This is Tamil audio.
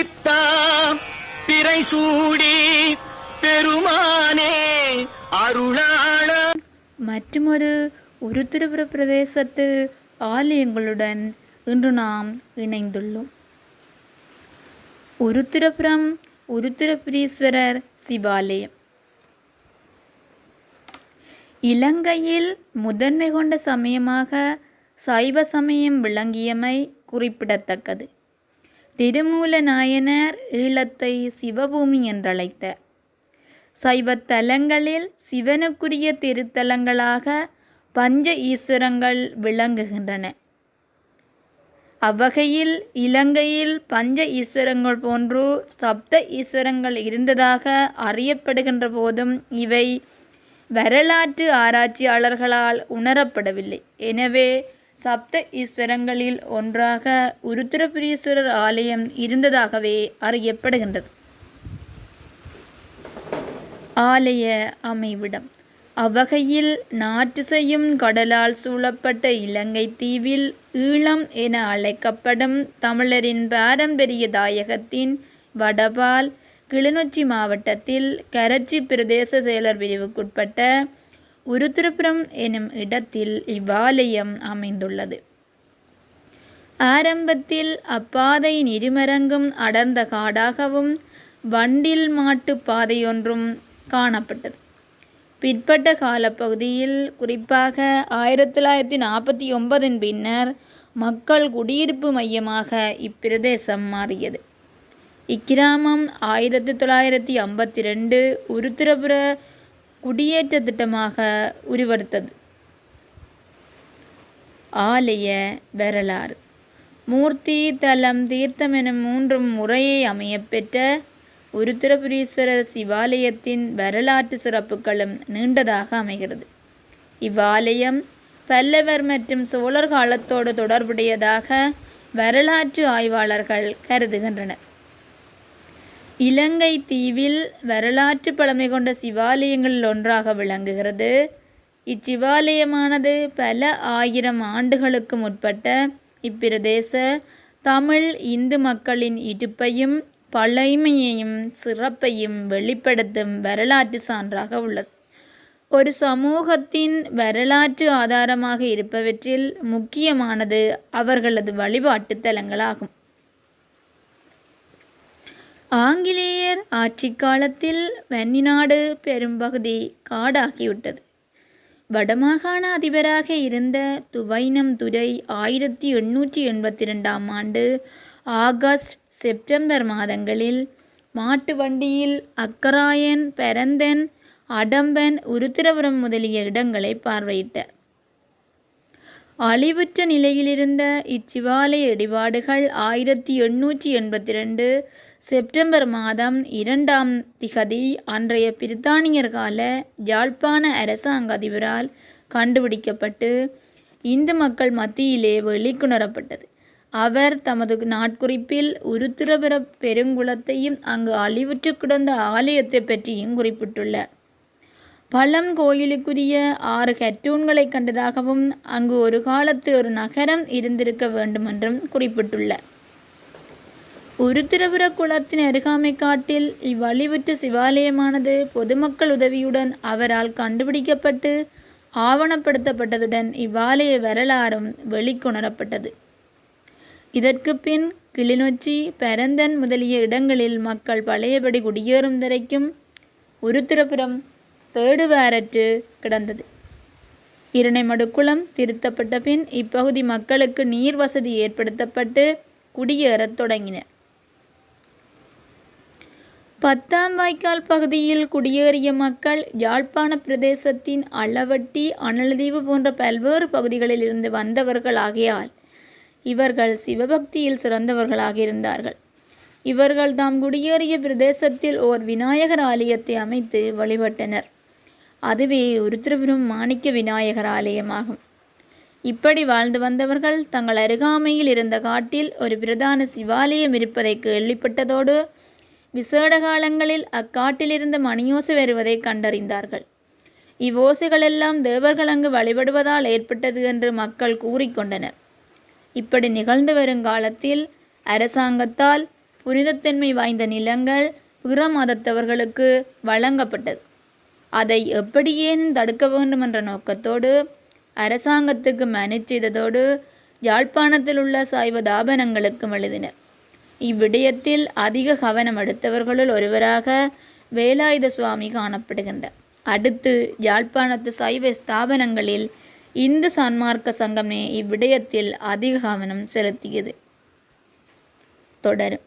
பித்தாம் பிறை சூடி பெருமானே அருளாள. மற்றுமொரு உருத்திரபுர பிரதேசத்து ஆலயங்களுடன் இன்று நாம் இணைந்துள்ளோம். உருத்திரபுரம் உருத்திரபுரீஸ்வரர் சிவாலயம். இலங்கையில் முதன்மை கொண்ட சமயமாக சைவ சமயம் விளங்கியமை குறிப்பிடத்தக்கது. திருமூல நாயனார் ஈழத்தை சிவபூமி என்றழைத்த. சைவத்தலங்களில் சிவனுக்குரிய திருத்தலங்களாக பஞ்ச ஈஸ்வரங்கள் விளங்குகின்றன. அவ்வகையில் இலங்கையில் பஞ்ச ஈஸ்வரங்கள் போன்று சப்த ஈஸ்வரங்கள் இருந்ததாக அறியப்படுகின்ற போதும் இவை வரலாற்று ஆராய்ச்சியாளர்களால் உணரப்படவில்லை. எனவே சப்த ஈஸ்வரங்களில் ஒன்றாக உருத்திரபுரீஸ்வரர் ஆலயம் இருந்ததாகவே அறியப்படுகின்றது. ஆலய அமைவிடம். அவ்வகையில் செய்யும் கடலால் சூழப்பட்ட இலங்கை தீவில் ஈழம் என அழைக்கப்படும் தமிழரின் பாரம்பரிய தாயகத்தின் வடபால் கிளிநொச்சி மாவட்டத்தில் கரச்சி பிரதேச செயலர் பிரிவுக்குட்பட்ட உருத்திரபுரம் எனும் இடத்தில் இவ்வாலயம் அமைந்துள்ளது. ஆரம்பத்தில் அப்பாதையின் இருமரங்கும் அடர்ந்த காடாகவும் வண்டில் மாட்டு பாதையொன்றும் காணப்பட்டது. பிற்பட்ட காலப்பகுதியில் குறிப்பாக ஆயிரத்தி தொள்ளாயிரத்தி நாற்பத்தி ஒன்பதின் பின்னர் மக்கள் குடியிருப்பு மையமாக இப்பிரதேசம் மாறியது. இக்கிராமம் ஆயிரத்தி தொள்ளாயிரத்தி ஐம்பத்தி ரெண்டு உருத்திரபுர குடியேற்ற திட்டமாக உருவெடுத்தது. ஆலய வரலாறு. மூர்த்தி தலம் தீர்த்தம் என மூன்றும் முறையை அமையப்பெற்ற உருத்திரபுரீஸ்வரர் சிவாலயத்தின் வரலாற்று சிறப்புகளும் நீண்டதாக அமைகிறது. இவ்வாலயம் பல்லவர் மற்றும் சோழர் காலத்தோடு தொடர்புடையதாக வரலாற்று ஆய்வாளர்கள் கருதுகின்றனர். இலங்கை தீவில் வரலாற்று பழமை கொண்ட சிவாலயங்களில் ஒன்றாக விளங்குகிறது. இச்சிவாலயமானது பல ஆயிரம் ஆண்டுகளுக்கு முற்பட்ட இப்பிரதேச தமிழ் இந்து மக்களின் இருப்பையும் பழைமையையும் சிறப்பையும் வெளிப்படுத்தும் வரலாற்று சான்றாக உள்ளது. ஒரு சமூகத்தின் வரலாற்று ஆதாரமாக இருப்பவற்றில் முக்கியமானது அவர்களது வழிபாட்டு தலங்களாகும். ஆங்கிலேயர் ஆட்சி காலத்தில் வன்னிநாடு பெரும்பகுதி காடாகிவிட்டது. வடமாகாண அதிபராக இருந்த துவைனம் துரை ஆயிரத்தி எண்ணூற்றி எண்பத்தி ரெண்டாம் ஆண்டு ஆகஸ்ட் செப்டம்பர் மாதங்களில் மாட்டு வண்டியில் அக்கராயன் பெரந்தன் அடம்பன் உருத்திரபுரம் முதலிய இடங்களை பார்வையிட்டார். அழிவுற்ற நிலையிலிருந்த இச்சிவாலய இடிபாடுகள் ஆயிரத்தி எண்ணூற்றி எண்பத்தி ரெண்டு செப்டம்பர் மாதம் இரண்டாம் திகதி அன்றைய பிரித்தானியர் கால யாழ்ப்பாண அரசாங்க அதிபரால் கண்டுபிடிக்கப்பட்டு இந்து மக்கள் மத்தியிலே வெளிக்கொணரப்பட்டது. அவர் தமது நாட்குறிப்பில் உருத்திரபுர பெருங்குளத்தையும் அங்கு அழிவுற்று கிடந்த ஆலயத்தை பற்றியும் குறிப்பிட்டுள்ளார். பழம் கோயிலுக்குரிய ஆறு ஹெட்டூன்களை கண்டதாகவும் அங்கு ஒரு காலத்தில் ஒரு நகரம் இருந்திருக்க வேண்டுமென்றும் குறிப்பிட்டுள்ளார். உருத்திரபுர குளத்தின் அருகாமை காட்டில் இவ்வழிவுற்ற சிவாலயமானது பொதுமக்கள் உதவியுடன் அவரால் கண்டுபிடிக்கப்பட்டு ஆவணப்படுத்தப்பட்டதுடன் இவ்வாலய வரலாறும் வெளிக்கொணரப்பட்டது. இதற்கு பின் கிளிநொச்சி பரந்தன் முதலிய இடங்களில் மக்கள் பழையபடி குடியேறும் வரைக்கும் உருத்திரபுரம் தேடுவாரற்று கிடந்தது. இரணைமடுக்குளம் திருத்தப்பட்ட பின் இப்பகுதி மக்களுக்கு நீர் வசதி ஏற்படுத்தப்பட்டு குடியேறத் தொடங்கினர். பத்தாம் வாய்க்கால் பகுதியில் குடியேறிய மக்கள் யாழ்ப்பாண பிரதேசத்தின் அளவட்டி அனல்தீவு போன்ற பல்வேறு பகுதிகளில் இருந்து வந்தவர்களாகியால் இவர்கள் சிவபக்தியில் சிறந்தவர்களாக இருந்தார்கள். இவர்கள் தாம் குடியேறிய பிரதேசத்தில் ஓர் விநாயகர் ஆலயத்தை அமைத்து வழிபட்டனர். அதுவே உருத்திரபுரம் மாணிக்க விநாயகர் ஆலயமாகும். இப்படி வாழ்ந்து வந்தவர்கள் தங்கள் அருகாமையில் இருந்த காட்டில் ஒரு பிரதான சிவாலயம் இருப்பதை கேள்விப்பட்டதோடு விசேட காலங்களில் அக்காட்டிலிருந்து மணியோசை வருவதை கண்டறிந்தார்கள். இவ்வோசைகளெல்லாம் தேவர்கள் அங்கு வழிபடுவதால் ஏற்பட்டது என்று மக்கள் கூறிக்கொண்டனர். இப்படி நிகழ்ந்து வரும் காலத்தில் அரசாங்கத்தால் புனிதத்தன்மை வாய்ந்த நிலங்கள் பிற மதத்தவர்களுக்கு வழங்கப்பட்டது. அதை எப்படியேனும் தடுக்க வேண்டும் என்ற நோக்கத்தோடு அரசாங்கத்துக்கு மனு செய்ததோடு யாழ்ப்பாணத்தில் உள்ள சைவ தாபனங்களுக்கும் எழுதினர். இவ்விடயத்தில் அதிக கவனம் எடுத்தவர்களுள் ஒருவராக வேலாயுத சுவாமி காணப்படுகின்றார். அடுத்து யாழ்ப்பாணத்து சைவ ஸ்தாபனங்களில் இந்து சன்மார்க்க சங்கமே இவ்விடயத்தில் அதிக கவனம் செலுத்தியது. தொடரும்.